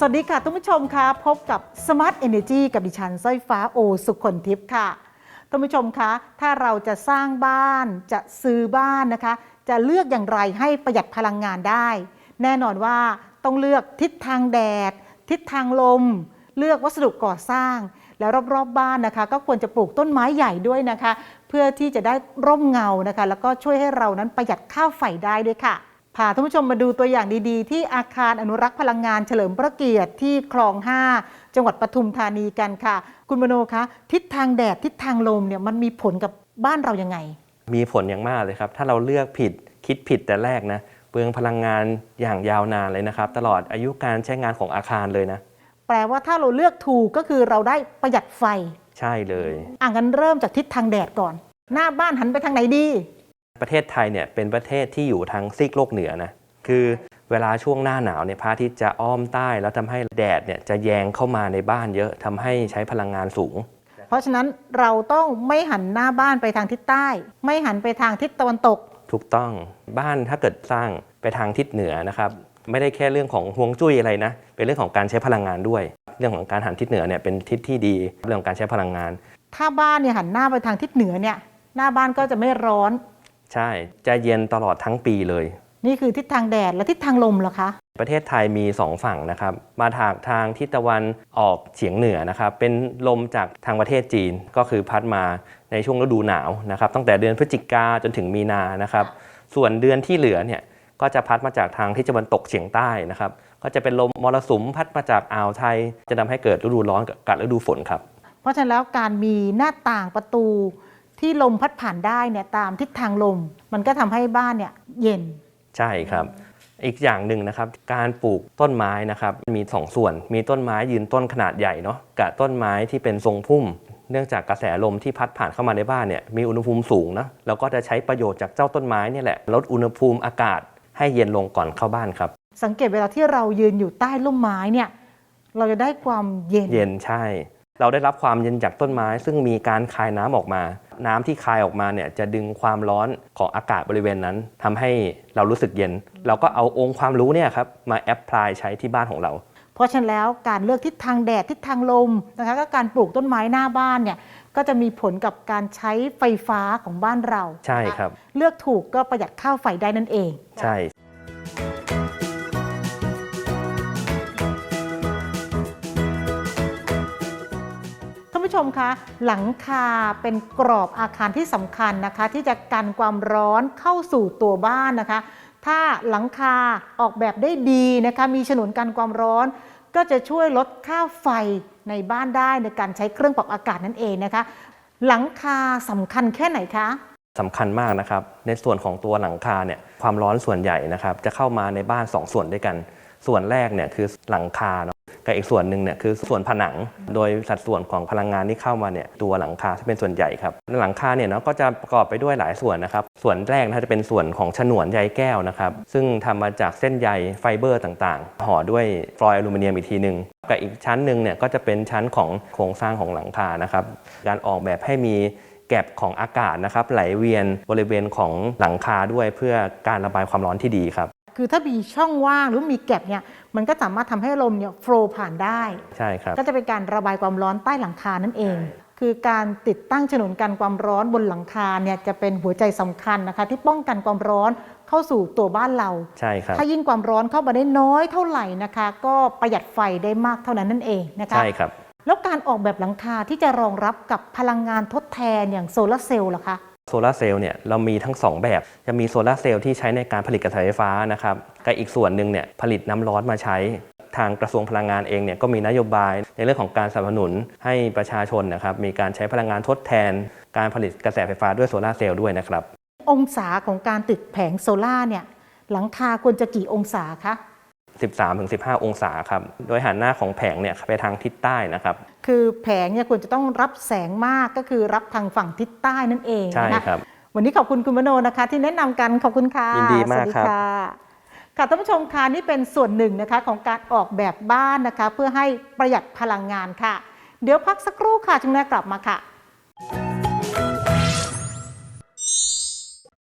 สวัสดีค่ะท่านผู้ชมคะพบกับ Smart Energy กับดิฉันสร้อยฟ้าโอสุขคนทิพย์ค่ะท่านผู้ชมคะ ถ้าเราจะสร้างบ้านจะซื้อบ้านนะคะ จะเลือกอย่างไรให้ประหยัดพลังงานได้ แน่นอนว่าต้องเลือกทิศทางแดด ทิศทางลม เลือกวัสดุก่อสร้าง แล้วรอบๆบบ้านนะคะ ก็ควรจะปลูกต้นไม้ใหญ่ด้วยนะคะ เพื่อที่จะได้ร่มเงานะคะ แล้วก็ช่วยให้เรานั้นประหยัดค่าไฟได้ด้วยค่ะ พาท่านผู้ชมมาดูตัวอย่างดีๆ ที่อาคารอนุรักษ์พลังงานเฉลิมพระเกียรติที่คลอง 5 จังหวัดปทุมธานีกันค่ะ คุณมโนคะ ทิศทางแดดทิศทางลมเนี่ยมันมีผลกับบ้านเรายังไง มีผลอย่างมากเลยครับ ถ้าเราเลือกผิดคิดผิดแต่แรกนะเปลืองพลังงานอย่างยาวนานเลยนะครับ ตลอดอายุการใช้งานของอาคารเลยนะ แปลว่าถ้าเราเลือกถูกก็คือเราได้ประหยัดไฟ ใช่เลย อะงั้นเริ่มจากทิศทางแดดก่อน หน้าบ้านหันไปทางไหนดี ประเทศไทยเนี่ยเป็นประเทศที่อยู่ทางซีกโลกเหนือนะคือเวลาช่วงหน้าหนาวเนี่ยพระอาทิตย์จะอ้อมใต้ แล้วทำให้แดดเนี่ยจะแยงเข้ามาในบ้านเยอะทำให้ใช้พลังงานสูง เพราะฉะนั้นเราต้องไม่หันหน้าบ้านไปทางทิศใต้ ไม่หันไปทางทิศตะวันตก ถูกต้องบ้านถ้าเกิดสร้างไปทางทิศเหนือนะครับไม่ได้แค่เรื่องของฮวงจุ้ยอะไรนะ เป็นเรื่องของการใช้พลังงานด้วย เรื่องของการหันทิศเหนือเนี่ยเป็นทิศที่ดีเรื่องของการใช้พลังงาน ถ้าบ้านเนี่ยหันหน้าไปทางทิศเหนือเนี่ยหน้าบ้านก็จะไม่ร้อน ใช่จะเย็นตลอดทั้งปีเลย นี่คือทิศทางแดดและทิศทางลมเหรอคะ ประเทศไทยมี 2 ฝั่งนะครับ มาทางทางทิศตะวันออกเฉียงเหนือนะครับ เป็นลมจากทางประเทศจีนก็คือพัดมาในช่วงฤดูหนาวนะครับ ตั้งแต่เดือนพฤศจิกาจนถึงมีนานะครับ ส่วนเดือนที่เหลือเนี่ยก็จะพัดมาจากทางทิศตะวันตกเฉียงใต้นะครับ ก็จะเป็นลมมรสุมพัดมาจากอ่าวไทย จะทำให้เกิดฤดูร้อนกับฤดูฝนครับ เพราะฉะนั้นแล้วการมีหน้าต่างประตู ที่ลมพัดผ่านได้เนี่ยตามทิศทางลม มันก็ทำให้บ้านเนี่ยเย็น ใช่ครับ อีกอย่างหนึ่งนะครับ การปลูกต้นไม้นะครับมีสองส่วน มีต้นไม้ยืนต้นขนาดใหญ่เนาะกับต้นไม้ที่เป็นทรงพุ่มเนื่องจากกระแสลมที่พัดผ่านเข้ามาในบ้านเนี่ยมีอุณหภูมิสูงนะแล้วก็จะใช้ประโยชน์จากเจ้าต้นไม้เนี่ยแหละลดอุณหภูมิอากาศให้เย็นลงก่อนเข้าบ้านครับ สังเกตเวลาที่เรายืนอยู่ใต้ร่มไม้เนี่ยเราจะได้ความเย็นเย็นใช่ เราได้รับความเย็นจากต้นไม้ ซึ่งมีการคายน้ำออกมา น้ำที่คายออกมาเนี่ยจะดึงความร้อนของอากาศบริเวณนั้นทำให้เรารู้สึกเย็น เราก็เอาองค์ความรู้เนี่ยครับมาแอพพลายใช้ที่บ้านของเรา เพราะฉะนั้นแล้วการเลือกทิศทางแดดทิศทางลมนะคะก็การปลูกต้นไม้หน้าบ้านเนี่ยก็จะมีผลกับการใช้ไฟฟ้าของบ้านเรา ใช่นะะครับ เลือกถูกก็ประหยัดค่าไฟได้นั่นเอง ใช่ ชมคะหลังคาเป็นกรอบอาคารที่สำคัญนะคะ ที่จะกันความร้อนเข้าสู่ตัวบ้านนะคะ ถ้าหลังคาออกแบบได้ดีนะคะ มีฉนวนกันความร้อน ก็จะช่วยลดค่าไฟในบ้านได้ในการใช้เครื่องปรับอากาศนั่นเองนะคะ หลังคาสำคัญแค่ไหนคะสำคัญมากนะครับ ในส่วนของตัวหลังคาเนี่ยความร้อนส่วนใหญ่นะครับ จะเข้ามาในบ้าน 2 ส่วนด้วยกัน ส่วนแรกเนี่ยคือหลังคา กับอีกส่วนหนึ่งเนี่ยคือส่วนผนัง โดยสัดส่วนของพลังงานที่เข้ามาเนี่ยตัวหลังคาที่เป็นส่วนใหญ่ครับหลังคาเนี่ยเนาะก็จะประกอบไปด้วยหลายส่วนนะครับ ส่วนแรกนะจะเป็นส่วนของฉนวนใยแก้วนะครับ ซึ่งทำมาจากเส้นใยไฟเบอร์ต่างๆห่อด้วยฟลอยล์อลูมิเนียมอีกทีหนึ่งกับอีกชั้นหนึ่งเนี่ยก็จะเป็นชั้นของโครงสร้างของหลังคานะครับ การออกแบบให้มีแก็บของอากาศนะครับไหลเวียนบริเวณของหลังคาด้วยเพื่อการระบายความร้อนที่ดีครับ คือถ้ามีช่องว่างหรือมีแก็บเนี่ยมันก็สามารถทำให้ลมเนี่ยโฟล์ผ่านได้ใช่ครับก็จะเป็นการระบายความร้อนใต้หลังคานั่นเอง คือการติดตั้งฉนวนกันความร้อนบนหลังคาเนี่ยจะเป็นหัวใจสำคัญนะคะ ที่ป้องกันความร้อนเข้าสู่ตัวบ้านเราใช่ครับถ้ายิ่งความร้อนเข้ามาได้น้อยเท่าไหร่นะคะ ก็ประหยัดไฟได้มากเท่านั้นนั่นเองนะคะใช่ครับแล้วการออกแบบหลังคาที่จะรองรับกับพลังงานทดแทนอย่างโซลาร์เซลล์ล่ะคะ โซลาร์เซลล์เนี่ยเรามีทั้ง 2 แบบ จะมีโซลาร์เซลล์ที่ใช้ในการผลิตกระแสไฟฟ้านะครับกับอีกส่วนหนึ่งเนี่ยผลิตน้ำร้อนมาใช้ ทางกระทรวงพลังงานเองเนี่ยก็มีนโยบายในเรื่องของการสนับสนุนให้ประชาชนนะครับมีการใช้พลังงานทดแทน การผลิตกระแสไฟฟ้าด้วยโซลาร์เซลล์ด้วยนะครับ องศาของการติดแผงโซล่าเนี่ยหลังคาควรจะกี่องศาคะ 13-15 องศาครับ โดยหันหน้าของแผงเนี่ยไปทางทิศใต้นะครับ คือแผงเนี่ยควรจะต้องรับแสงมากก็คือรับทางฝั่งทิศใต้นั่นเองใช่นะคะครับ วันนี้ขอบคุณคุณมโนนะคะ ที่แนะนำกันขอบคุณค่ะยินดีมากสวัสครับค่ะค่ะท่านผู้ชมค่ะนี่เป็นส่วนหนึ่งนะคะของการออกแบบบ้านนะคะ เพื่อให้ประหยัดพลังงานค่ะ เดี๋ยวพักสักครู่ค่ะจึงแม่กลับมาค่ะ